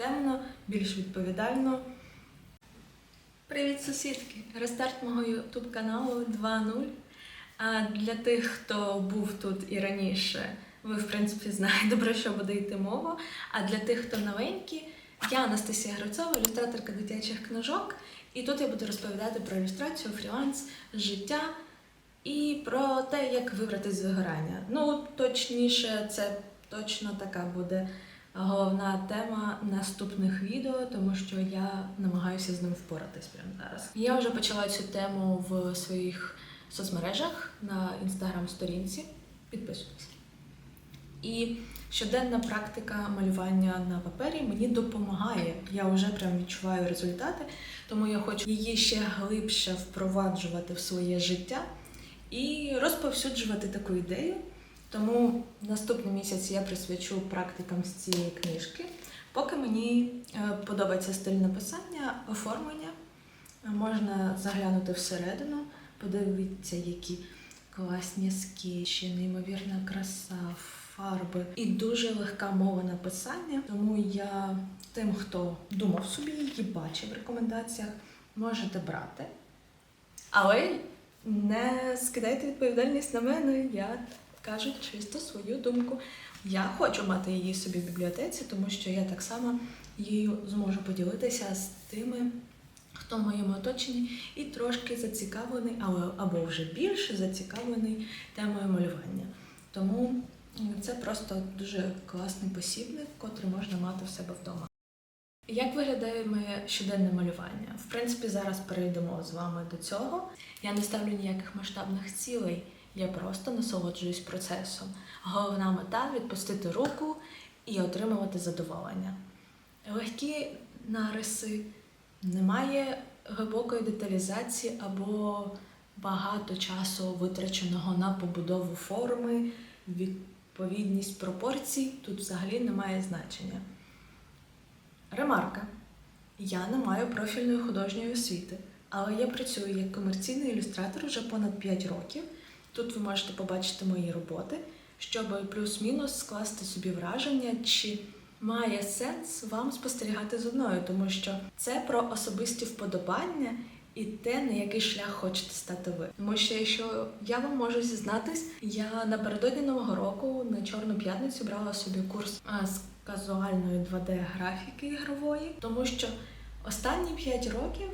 системно, більш відповідально. Привіт, сусідки! Рестарт мого YouTube каналу 2.0. А для тих, хто був тут і раніше, ви в принципі знаєте, про що буде йти мова. А для тих, хто новенькі, я Анастасія Грицова, ілюстраторка дитячих книжок. І тут я буду розповідати про ілюстрацію, фріланс, життя і про те, як вибрати з вигорання. Ну, точніше, це точно така буде головна тема наступних відео, тому що я намагаюся з ним впоратись прямо зараз. Я вже почала цю тему в своїх соцмережах на інстаграм-сторінці. Підписуйтесь. І щоденна практика малювання на папері мені допомагає. Я вже прям відчуваю результати, тому я хочу її ще глибше впроваджувати в своє життя і розповсюджувати таку ідею. Тому наступний місяць я присвячу практикам з цієї книжки. Поки мені е, подобається стиль написання, оформлення, е, можна заглянути всередину, подивитися, які класні скетчі, неймовірна краса, фарби і дуже легка мова написання. Тому я тим, хто думав собі її, бачив в рекомендаціях, можете брати. Але не скидайте відповідальність на мене. Я кажу чисто свою думку. Я хочу мати її собі в бібліотеці, тому що я так само її зможу поділитися з тими, хто в моєму оточенні і трошки зацікавлений, або вже більше зацікавлений темою малювання. Тому це просто дуже класний посібник, котрий можна мати в себе вдома. Як виглядає моє щоденне малювання? В принципі, зараз перейдемо з вами до цього. Я не ставлю ніяких масштабних цілей, я просто насолоджуюсь процесом. Головна мета відпустити руку і отримувати задоволення. Легкі нариси, немає глибокої деталізації або багато часу витраченого на побудову форми, відповідність пропорцій тут взагалі немає значення. Ремарка. Я не маю профільної художньої освіти, але я працюю як комерційний ілюстратор вже понад 5 років. Тут ви можете побачити мої роботи, щоб плюс-мінус скласти собі враження, чи має сенс вам спостерігати з одною, тому що це про особисті вподобання і те, на який шлях хочете стати ви. Тому що якщо я вам можу зізнатись, я напередодні нового року на Чорну п'ятницю брала собі курс з казуальної 2D-графіки ігрової, тому що останні 5 років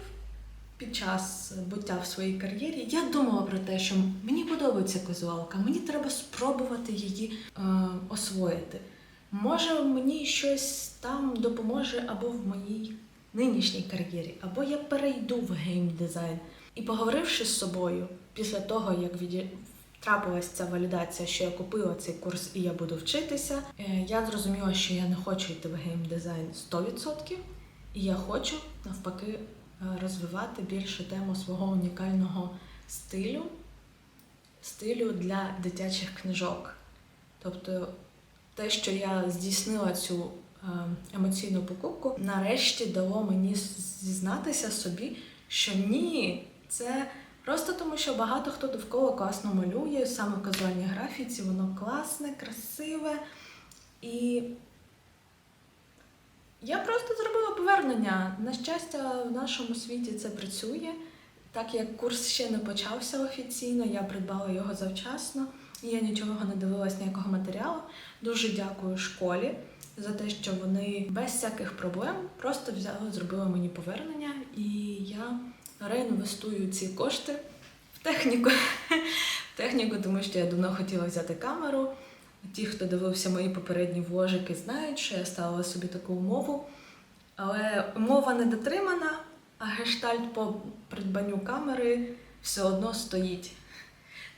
під час буття в своїй кар'єрі я думала про те, що мені подобається казуалка, мені треба спробувати її е, освоїти. Може, мені щось там допоможе або в моїй нинішній кар'єрі, або я перейду в геймдизайн. І поговоривши з собою після того, як віді... трапилась ця валідація, що я купила цей курс і я буду вчитися, е, я зрозуміла, що я не хочу йти в геймдизайн 100%, і я хочу навпаки розвивати більше тему свого унікального стилю, стилю для дитячих книжок. Тобто те, що я здійснила цю е, емоційну покупку, нарешті дало мені зізнатися собі, що ні, це просто тому, що багато хто довкола класно малює, саме в казуальній графіці, воно класне, красиве. І я просто зробила повернення. На щастя, в нашому світі це працює. Так як курс ще не почався офіційно, я придбала його завчасно. і Я нічого не дивилась ніякого матеріалу. Дуже дякую школі за те, що вони без всяких проблем просто взяли, зробили мені повернення, і я реінвестую ці кошти в техніку. В техніку, тому що я давно хотіла взяти камеру. Ті, хто дивився мої попередні вложики, знають, що я ставила собі таку умову. Але умова не дотримана, а гештальт по придбанню камери все одно стоїть.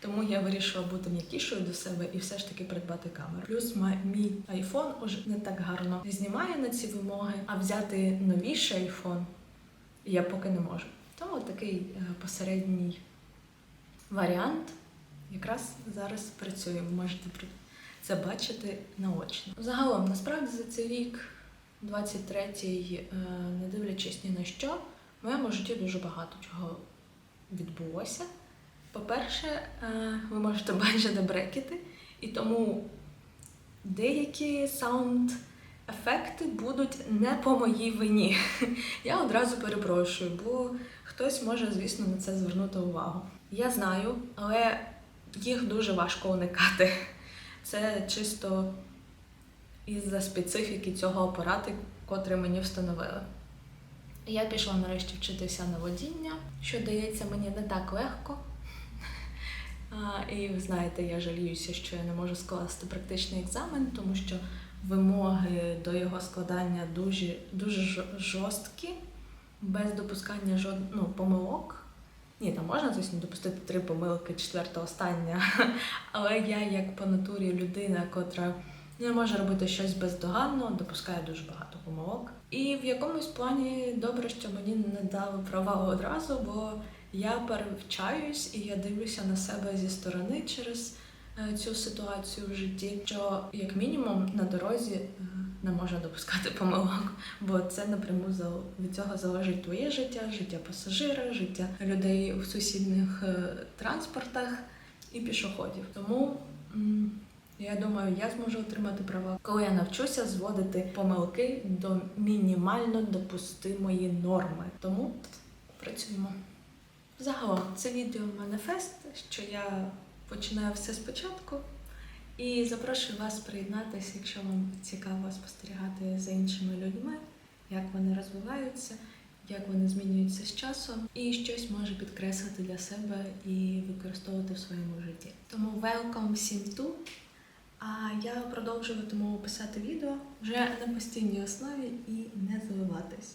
Тому я вирішила бути м'якішою до себе і все ж таки придбати камеру. Плюс мій айфон уже не так гарно знімає на ці вимоги, а взяти новіший айфон я поки не можу. Тому такий е, посередній варіант якраз зараз працює. Ви можете це бачити наочно. Загалом, насправді, за цей рік, 23-й, е, не дивлячись ні на що, в моєму житті дуже багато чого відбулося. По-перше, е, ви можете бачити брекети, і тому деякі саунд ефекти будуть не по моїй вині. Я одразу перепрошую, бо хтось може, звісно, на це звернути увагу. Я знаю, але їх дуже важко уникати. Це чисто із-за специфіки цього апарату, котрий мені встановили. Я пішла нарешті вчитися на водіння, що дається мені не так легко. І ви знаєте, я жаліюся, що я не можу скласти практичний екзамен, тому що вимоги до його складання дуже, дуже жорсткі, без допускання жод... ну, помилок. Ні, там можна, звісно, допустити три помилки, четверта остання. Але я, як по натурі людина, котра не може робити щось бездоганно, допускаю дуже багато помилок. І в якомусь плані добре, що мені не дали права одразу, бо я перевчаюсь і я дивлюся на себе зі сторони через е, цю ситуацію в житті, що як мінімум на дорозі е, не можна допускати помилок, бо це напряму від цього залежить твоє життя, життя пасажира, життя людей в сусідніх е, транспортах і пішоходів. Тому я думаю, я зможу отримати права, коли я навчуся зводити помилки до мінімально допустимої норми. Тому працюємо. Загалом, це відео маніфест, що я починаю все спочатку. І запрошую вас приєднатися, якщо вам цікаво спостерігати за іншими людьми, як вони розвиваються, як вони змінюються з часом, і щось може підкреслити для себе і використовувати в своєму житті. Тому welcome всім тут. А я продовжуватиму писати відео вже на постійній основі і не заливатись.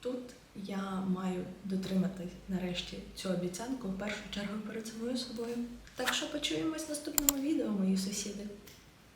Тут я маю дотримати нарешті цю обіцянку в першу чергу перед самою собою. Так що почуємось в наступному відео, мої сусіди.